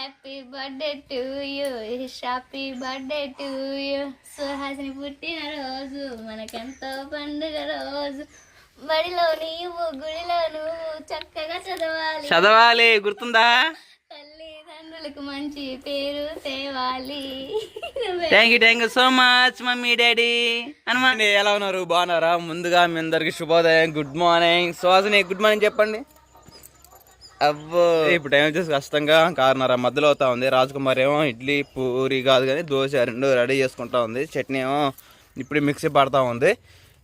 Happy birthday to you happy birthday to you Suhasini పుట్టిన రోజు మనకెంతో పండుగ రోజు. బడిలో నీవు గుడిలో నువ్వు చక్కగా చదవాలి. చదవాలి గుర్తుందా? తల్లిదండ్రులకు మంచి పేరు తేవాలి. Thank you thank you so much mummy daddy Hanuman ఎలా ఉన్నారు? బాగున్నారా? ముందుగా మీ అందరికి శుభోదయం good morning Suhasini good morning చెప్పండి. అబ్బో. ఇప్పుడు టైం వచ్చేసి కష్టంగా కారణారా? మధ్యలో అవుతా ఉంది. రాజకుమార్ ఏమో ఇడ్లీ పూరి కాదు కానీ దోశ రెండు రెడీ చేసుకుంటా ఉంది. చట్నీ ఏమో ఇప్పుడు మిక్సీ పడతా ఉంది.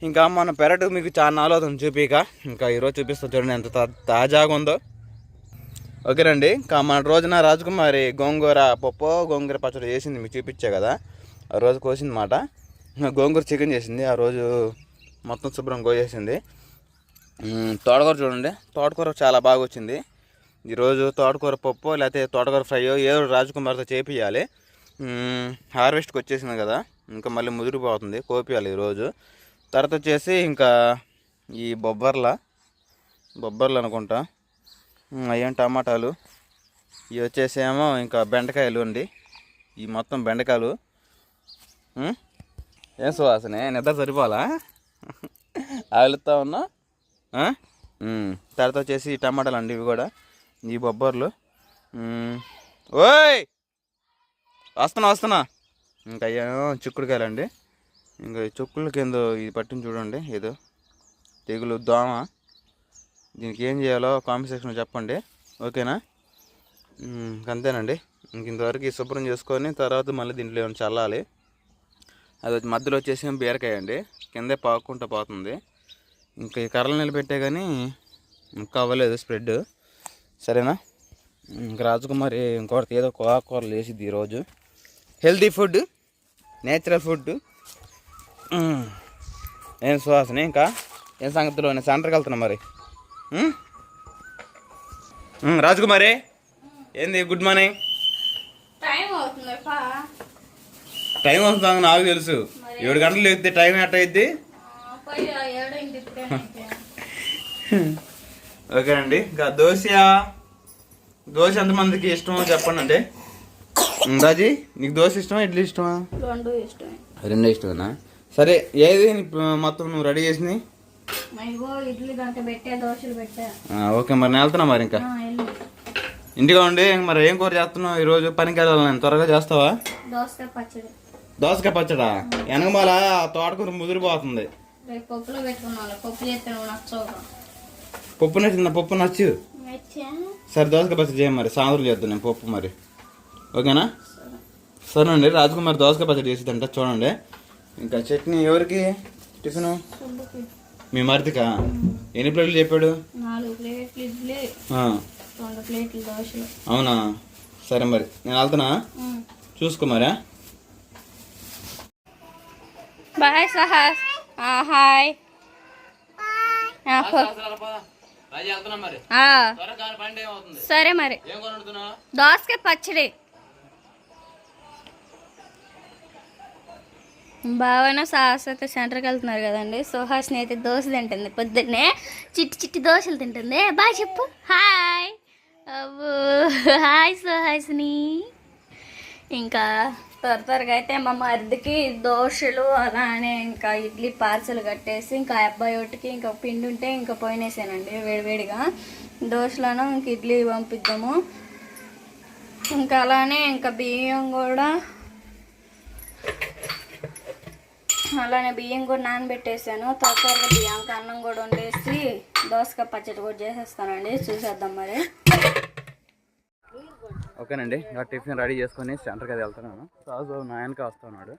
ఇంకా మన పెరటు మీకు చాలా నాలో అవుతుంది చూపిక. ఇంకా ఈరోజు చూపిస్తాం చూడండి ఎంత తా- తాజాగా ఉందో. ఓకేనండి ఇంకా మన రోజున రాజకుమారి గోంగూర పప్పు గోంగూర పచ్చడి చేసింది మీకు చూపించే కదా. ఆ రోజు కోసింది మాట గోంగూర చికెన్ చేసింది. ఆ రోజు మొత్తం శుభ్రం కోసేసింది. తోటకూర చూడండి. తోటకూర చాలా బాగా వచ్చింది. ఈరోజు తోటకూర పప్పు లేకపోతే తోటకూర ఫ్రైయో ఏదో రాజకుమార్తో చేపియాలి హార్వెస్ట్కి వచ్చేసింది కదా ఇంకా మళ్ళీ ముదిరిపోతుంది కోపియాలి ఈరోజు తర్వాత వచ్చేసి ఇంకా ఈ బొబ్బర్ల బొబ్బర్లు అనుకుంటా. అయ్యం టమాటాలు. ఇవి వచ్చేసి ఏమో ఇంకా బెండకాయలు అండి. ఈ మొత్తం బెండకాయలు. ఏం సువాసనే నిద్ర సరిపోవాలా? ఆలుతా ఉన్నా? తర్వాత వచ్చేసి టమాటాలు అండి ఇవి కూడా. ఈ బొబ్బర్లు. ఓయ్! వస్తున్నా వస్తున్నా. ఇంకా అయ్యేమో చిక్కుడుకాయలు అండి ఇంకా ఈ చుక్కుల కింద ఇది పట్టిన చూడండి ఏదో తెగులు దోమ. దీనికి ఏం చేయాలో కామెంట్ సెక్షన్లో చెప్పండి. ఓకేనా? అంతేనండి. ఇంక ఇంతవరకు శుభ్రం చేసుకొని తర్వాత మళ్ళీ దీంట్లో ఏమైనా చల్లాలి. అది వచ్చి మధ్యలో వచ్చేసి బీరకాయ అండి. కిందే పాకుంటూ పోతుంది. ఇంకా ఈ కర్రలు నిలబెట్టే కానీ ఇంకా అవ్వలేదు స్ప్రెడ్. సరేనా? ఇంక రాజకుమారి ఇంకోటి ఏదో కూరలు వేసిద్ది ఈరోజు. హెల్తీ ఫుడ్ నేచురల్ ఫుడ్ ఏం సువాసన ఇంకా? ఏం సంగతిలో? నేను సెంటర్కి వెళ్తున్నా మరి. రాజకుమారి. ఏంది గుడ్ మార్నింగ్ టైం అవుతుంది పా. టైం వస్తుంది నాకు తెలుసు. ఏడు గంటలు లేకపోతే టైం ఎట్ట అయింది ఇప్పుడే. ఓకేనండి ఇంకా దోశ దోశ ఎంతమందికి ఇష్టమో చెప్పండి అంటే రాజీ నీకు దోశ ఇష్టమా ఇడ్లీ ఇష్టమా? రెండు ఇష్టమే. రెండే ఇష్టమేనా? సరే ఏది మొత్తం నువ్వు రెడీ చేసింది? ఇగో ఇడ్లీ గంట పెట్టా దోశలు పెట్టా. ఆ, ఓకే మరి నేను వెళ్తున్నా మరి ఇంకా. ఇంటిగా ఉండి మరి ఏం కూర చేస్తున్నావు ఈరోజు? పనికి వెళ్ళాలి నేను. త్వరగా చేస్తావా? దోసకాయ పచ్చడి. వెనకమాల తోటకూర ముదిరిపోతుంది. పప్పు నచ్చిందా? పప్పు నచ్చు నచ్చా? సరే దోసకాయ పచ్చడి చేయం మరి. సాంబార్ చేద్దాం నేను పప్పు మరి. ఓకేనా? సరేనండి రాజకుమారి దోసకాయ పచ్చడి చేసిద్దంట చూడండి. ఇంకా చట్నీ ఎవరికి? టిఫిన్? మీ మరిదికా? ఎన్ని ప్లేట్లు చెప్పాడు? అవునా? సరే మరి నేను వెళ్తున్నా. చూసుకో మరా. బాయ్ సహాస్. హాయ్. సరే మరి. దోసకాయ పచ్చడి. భావన సాహస్ అయితే సెంటర్కి వెళ్తున్నారు కదండి. సుహాస్ని అయితే దోశ తింటుంది. పొద్దున్నే చిట్టి చిట్టి దోశలు తింటుంది. బాయ్ చెప్పు. హాయ్. అబ్బో హాయ్ సుహాస్ని. ఇంకా త్వర త్వరగా అయితే మా మరిదికి దోశలు అలానే ఇంకా ఇడ్లీ పార్సల్ కట్టేసి ఇంకా అబ్బాయి ఒకటికి ఇంకా పిండి ఉంటే ఇంకా పోయినేసానండి వేడివేడిగా దోశలను ఇంక ఇడ్లీ పంపిద్దాము. ఇంకా అలానే ఇంకా బియ్యం కూడా అలానే బియ్యం కూడా నానబెట్టేసాను. త్వరగా బియ్యం అన్నం కూడా వండేసి దోసకాయ పచ్చడి కూడా చేసేస్తానండి. చూసేద్దాం మరి. ఓకేనండి ఇంకా టిఫిన్ రెడీ చేసుకొని సెంటర్కి అది వెళ్తున్నాను. రాజు నా వస్తున్నాడు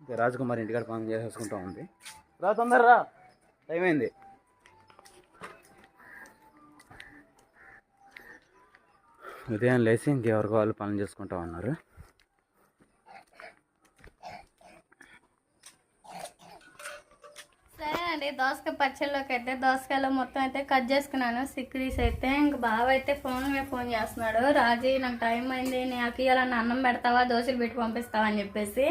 ఇంకా రాజకుమార్ ఇంటికాడ పని చేసేసుకుంటా ఉంది. రా తొందర రా. టైం అయింది. ఉదయం లేచి ఇంకెవరికి వాళ్ళు పనులు చేసుకుంటా ఉన్నారు సరే అండి దోసకాయ పచ్చళ్ళలోకి అయితే దోసకాయలో మొత్తం అయితే కట్ చేసుకున్నాను. సిక్రీస్ అయితే ఇంక బావ అయితే ఫోన్ మీద ఫోన్ చేస్తున్నాడు. రాజీ నాకు టైం అయింది నాకు ఇలా అన్నం పెడతావా దోశలు పెట్టి పంపిస్తావా అని చెప్పేసి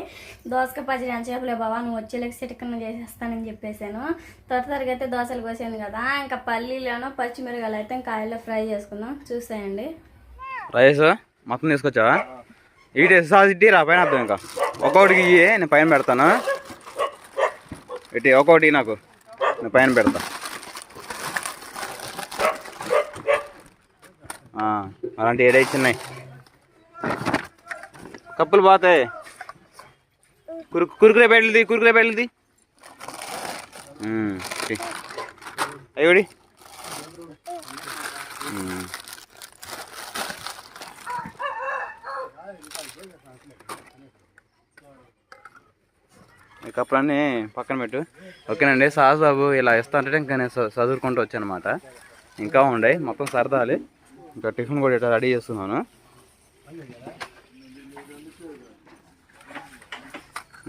దోసకాయ పచ్చడి అని చెప్పలే బావా నువ్వు వచ్చేలాకి సిటికన్న చేసేస్తానని చెప్పేసాను. త్వర త్వరగా అయితే దోశలు కోసాను కదా ఇంకా పల్లీలోనో పచ్చిమిరకాయలు అయితే ఇంకా ఆయిల్లో ఫ్రై చేసుకుందాం. చూసేయండి. రైస్ మొత్తం తీసుకొచ్చావా? ఇటు సాస్ ఇట్టి రా పైన అర్థం ఇంకా. ఒక్కొక్కటికి నేను పైన పెడతాను. ఇటు ఒక్కొక్కటి నాకు. నేను పైన పెడతా. అలాంటి ఏడై చిన్నాయి. కప్పులు పోతాయి. కురు కురుకురే బయలుది కురుకురే బయలుది అయ్యోడి ఈ కప్పులన్నీ పక్కన పెట్టు. ఓకేనండి సాహస్ బాబు ఇలా ఇస్తా అంటే ఇంకా నేను చదువుకుంటూ వచ్చానమాట. ఇంకా ఉండే మొత్తం సరదాలి. ఇంకా టిఫిన్ కూడా ఇట్లా రెడీ చేస్తున్నాను.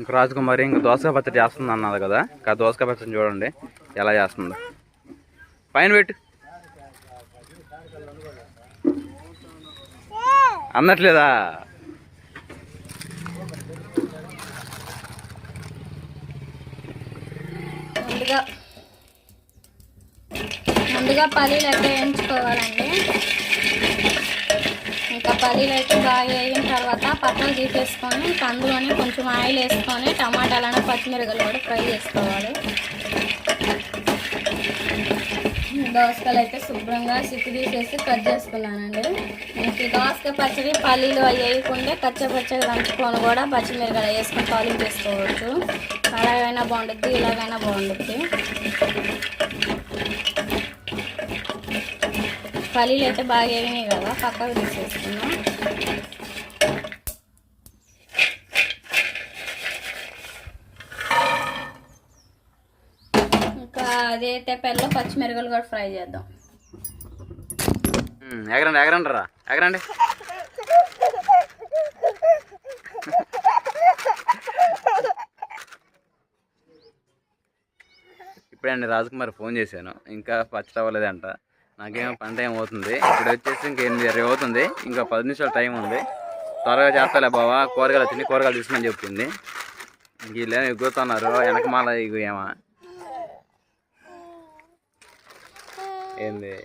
ఇంకా రాజకుమారి ఇంకా దోసకాయ పచ్చడి చేస్తుంది అన్నది కదా ఇంకా దోసకాయ పచ్చడి చూడండి ఎలా చేస్తుందో. పైన పెట్టు. అన్నట్లేదా ముందుగా ముందుగా పల్లీలు అయితే వేయించుకోవాలండి. ఇంకా పల్లీలు అయితే బాగా వేగిన తర్వాత పక్కన తీసేసుకొని అందులోనే కొంచెం ఆయిల్ వేసుకొని టమాటాలను పచ్చిమిరగలు కూడా ఫ్రై చేసుకోవాలి. దోసకాయలు అయితే శుభ్రంగా సిక్కు తీసేసి కట్ చేసుకున్నానండి. ఇంక దోసకాయ పచ్చడి పల్లీలు అవి వేయకుండా కచ్చ పచ్చడి దంచుకొని కూడా పచ్చిమిరగలు వేసుకొని తాలింపు చేసుకోవచ్చు. అలాగైనా బాగుంటుంది ఇలాగైనా బాగుంటుంది పల్లీలు అయితే బాగా వేగినాయి కదా పక్కకు తీసేసుకున్నాం ఇంకా అదైతే పెళ్ళ పచ్చిమిరపకాయలు కూడా ఫ్రై చేద్దాం. ఎగరండి ఎగరండి రా ఎగరండి. ఇప్పుడే అండి రాజకుమారి ఫోన్ చేశాను ఇంకా పచ్చడి అవ్వలేదంట. నాకేమో పని టైం అవుతుంది. ఇప్పుడు వచ్చేసి ఇంకా ఎనిమిది ఇరవై అవుతుంది. ఇంకా పది నిమిషాలు టైం ఉంది. త్వరగా చేస్తాలే బావా. కూరగాయలు తిని కూరగాయలు తీసుకుని చెప్పింది. వీళ్ళేమో ఎగురుతున్నారు. వెనకమాల ఇగు ఏమా ఏంది?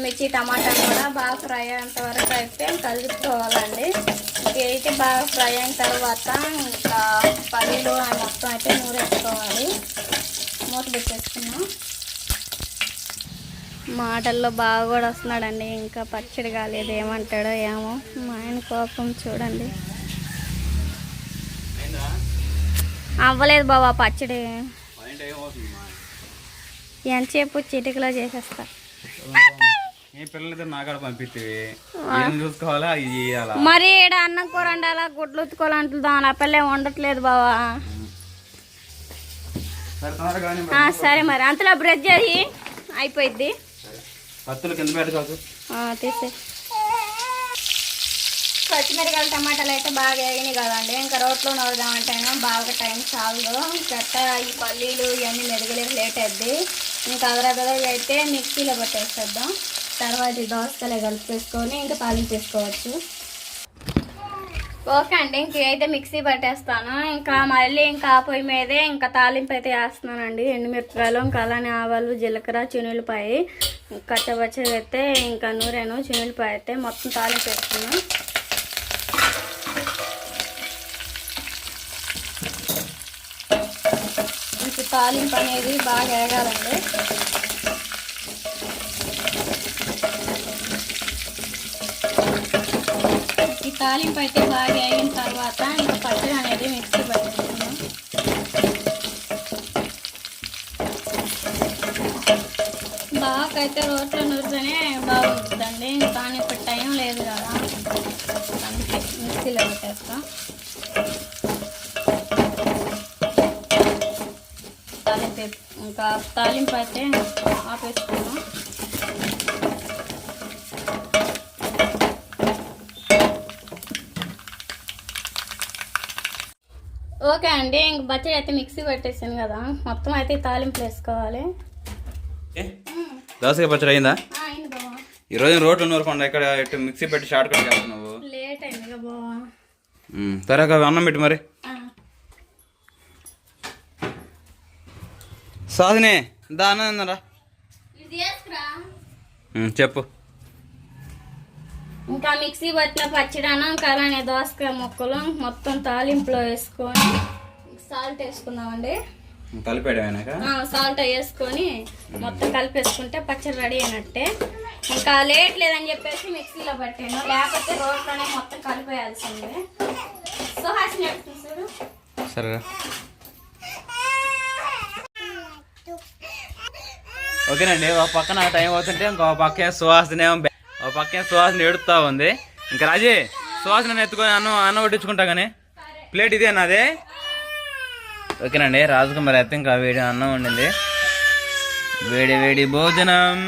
పచ్చిమిర్చి టమాటాలు కూడా బాగా ఫ్రై అయ్యేంత వరకు అయితే కలుపుకోవాలండి. అయితే బాగా ఫ్రై అయిన తర్వాత ఇంకా పల్లీలు మొత్తం అయితే నూరేసుకోవాలి. మూత పెట్టేసుకున్నాం మాటల్లో బాగా కూడా వస్తున్నాడండి ఇంకా పచ్చడి కాలేదు ఏమంటాడో ఏమో. మా ఆయన కోపం చూడండి. అవ్వలేదు బాబా పచ్చడి. ఎంతసేపు చిటికలో చేసేస్తా ఏ పిల్లలిద్దరు నాకాడ పంపిస్తే ఏం చూసుకోవాలా? ఇది చేయాలా? మరి ఈడ అన్నం కూర వండాలా? గుడ్లు ఉత్తుకోవాలంటుందా నా పిల్ల వండట్లేదు బావా. సరే ఆ, మరి. అంతలో బ్రష్ చేయి. అయిపోయిద్ది. కత్తులు కింద తీసే పచ్చిమిరకాయలు టమాటాలు అయితే బాగా వేగినాయి కదండి. ఇంకా రోట్లో నవ్వుదామంటేనే బాగా టైం చాలదు. చెత్త ఈ పల్లీలు ఇవన్నీ మెదగలేదు లేట్ అవుద్ది ఇంకా అదరగద అయితే మిక్సీలో పెట్టేసేద్దాం తర్వాత ఈ దోసకాయలు కలిపేసుకొని ఇంకా తాలింపు చేసుకోవచ్చు ఓకే అండి ఇంక అయితే మిక్సీ పట్టేస్తాను. ఇంకా మళ్ళీ ఇంకా పొయ్యి మీదే ఇంకా తాలింపు అయితే వేస్తున్నానండి. ఎండుమిరపకాయలు ఇంకా అలానే ఆవాలు జీలకర్ర చినులపాయి కచ్చబచ్చగా అయితే ఇంకా నూరాను చినులపాయ అయితే మొత్తం తాలింపు వేస్తున్నాను. ఇంక తాలింపు అనేది బాగా వేగాలండి ఈ తాలింపు అయితే బాగా అయిన తర్వాత ఇంకా పచ్చడి అనేది మిక్సీ పట్టుకుంటున్నాం. బాగా అయితే రోట్లో నూరితేనే బాగుంటుందండి. కానీ ఇప్పుడు టైం లేదు కదా. అందుకే మిక్సీలో పెట్టేస్తాం. తాలింపు ఇంకా తాలింపు అయితే ఆపేసుకున్నాం ఓకే అండి ఇంక బచ్చడి అయితే మిక్సీ పెట్టేసాను కదా. మొత్తం అయితే తాలింపులు వేసుకోవాలి? దోసకాయ పచ్చడి అయిందా? ఆ, అయింది బాబా ఈ రోజు రోడ్లు నూరుకుండా ఇక్కడ ఇటు మిక్సీ పెట్టి షార్ట్ కట్ చేస్తున్నావు లేట్ అయింది త్వరగా అన్నం పెట్టి మరి. సాధనే దా అన్నరా చెప్పు. ఇంకా మిక్సీ పట్టిన పచ్చడాను ఇంకా అలానే దోసకాయ ముక్కలు మొత్తం తాలింపులో వేసుకొని సాల్ట్ వేసుకుందామండి. సాల్ట్ వేసుకొని మొత్తం కలిపేసుకుంటే పచ్చడి రెడీ అయినట్టే. ఇంకా లేట్ లేదని చెప్పేసి మిక్సీలో పెట్టాను. లేకపోతే రోట్లోనే మొత్తం కలిపేయాల్సిందే. సో హాసిన చూడు సరేరా ఓకేనండి ఒక పక్కన టైం అవుతుంటే ఇంకో పక్క బె- ఒక పక్కన సువాసన ఎడుతా ఉంది. ఇంకా రాజీ సువాసన ఎత్తుకొని అన్నం అన్నం వడ్డించుకుంటా కానీ ప్లేట్ ఇదే నాదే. ఓకేనండి రాజుకు మరి అయితే ఇంకా వేడి అన్నం వండింది. వేడి వేడి భోజనం.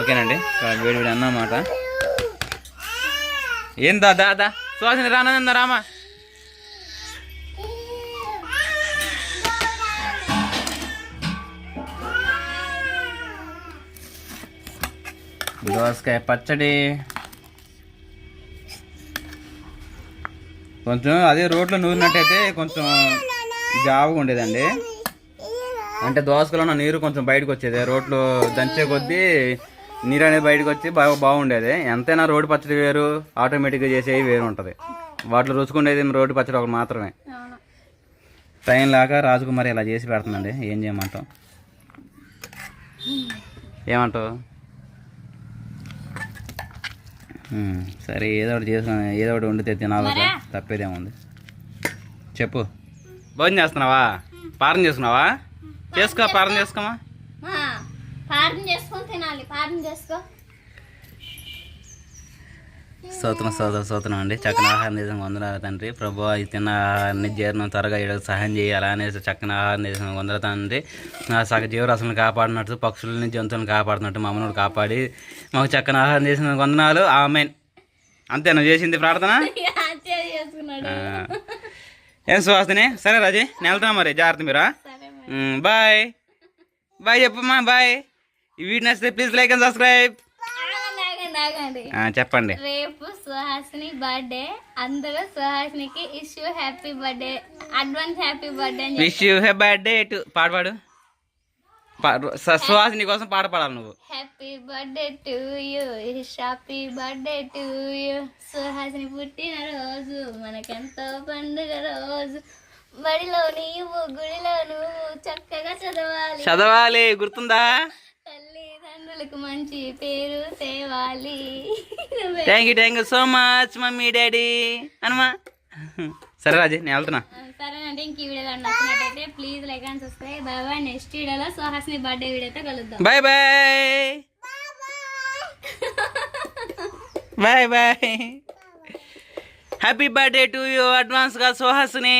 ఓకేనండి వేడి వేడి అన్నం అన్నమాట. ఏం దాదా దా సువాసన రానందా రామా దోసకాయ పచ్చడి. కొంచెం అదే రోట్లో నూరినట్టయితే కొంచెం జావుగా ఉండేదండి. అంటే దోసకలో ఉన్న నీరు కొంచెం బయటకు వచ్చేది. రోట్లో దంచే కొద్దీ నీరు అనేది బయటకు వచ్చి బాగా బాగుండేది. ఎంతైనా రోడ్డు పచ్చడి వేరు ఆటోమేటిక్గా చేసేవి వేరు ఉంటుంది. వాటిలో రుచుకుండేది రోడ్డు పచ్చడి ఒకటి మాత్రమే. టైం లేక రాజుకుమారి ఇలా చేసి పెడుతుందండి. ఏం చేయమంటావు? ఏమంటావు? సరే ఏదో ఒకటి చేసుకుని ఏదో ఒకటి వండితే తినాలి. తప్పేదేముంది. చెప్పు. భోజనం చేస్తున్నావా? పారం చేసుకున్నావా? చేసుకో పారం చేసుకోమా? పార్థన చేసుకొని తినాలి. పార్థన చేసుకో. సోతనం సోదర సోతనం అండి. చక్కని ఆహారం చేసిన వందనాలు తండ్రి. ప్రభు ఈ తిన్న ఆహారాన్ని జీర్ణం త్వరగా ఇళ్ళకి సహాయం చేయాలి అనేసి చక్కని ఆహారం చేసిన వందల తండ్రి. నా సగ జీవరాశులను కాపాడినట్టు పక్షులని జంతువులను కాపాడినట్టు మమ్మల్ని కాపాడి మాకు చక్కని ఆహారం చేసిన వందనాలు. ఆమెన్. అంతేనా చేసింది ప్రార్థన. ఏం సువాసనే? సరే రాజీ నేను వెళ్తాను మరి. జాగ్రత్త మీరా. బాయ్. బాయ్ చెప్పమ్మా బాయ్. ఈ వీడియో నచ్చితే ప్లీజ్ లైక్ అండ్ సబ్స్క్రైబ్. ఆగండి చెప్పండి. రేపు సుహాసిని బర్త్డే అందరూ సుహాసినికి issue happy birthday advance happy birthday wish you hey birthday to పాడు. సుహాసిని కోసం పాట పాడాలి నువ్వు. Happy birthday to you happy birthday to you Suhasini పుట్టిన రోజు మనకెంతో పండుగ రోజు. బడిలో నీవు గుడిలో నువ్వు చక్కగా చదవాలి. చదవాలి గుర్తుందా? తల్లిదండ్రులకు మంచి పేరు తేవాలి. Thank you thank you so much mummy daddy అనమా సరే రాజీ నేను వెళ్తున్నా. సరేనంటే ఇంక ఈ వీడియో నచ్చినట్టయితే please like and subscribe bye bye next వీడియోలో సుహాసిని బర్త్డే వీడియోతో కలుద్దాం. Bye bye bye bye happy birthday to you అడ్వాన్స్గా సుహాసిని.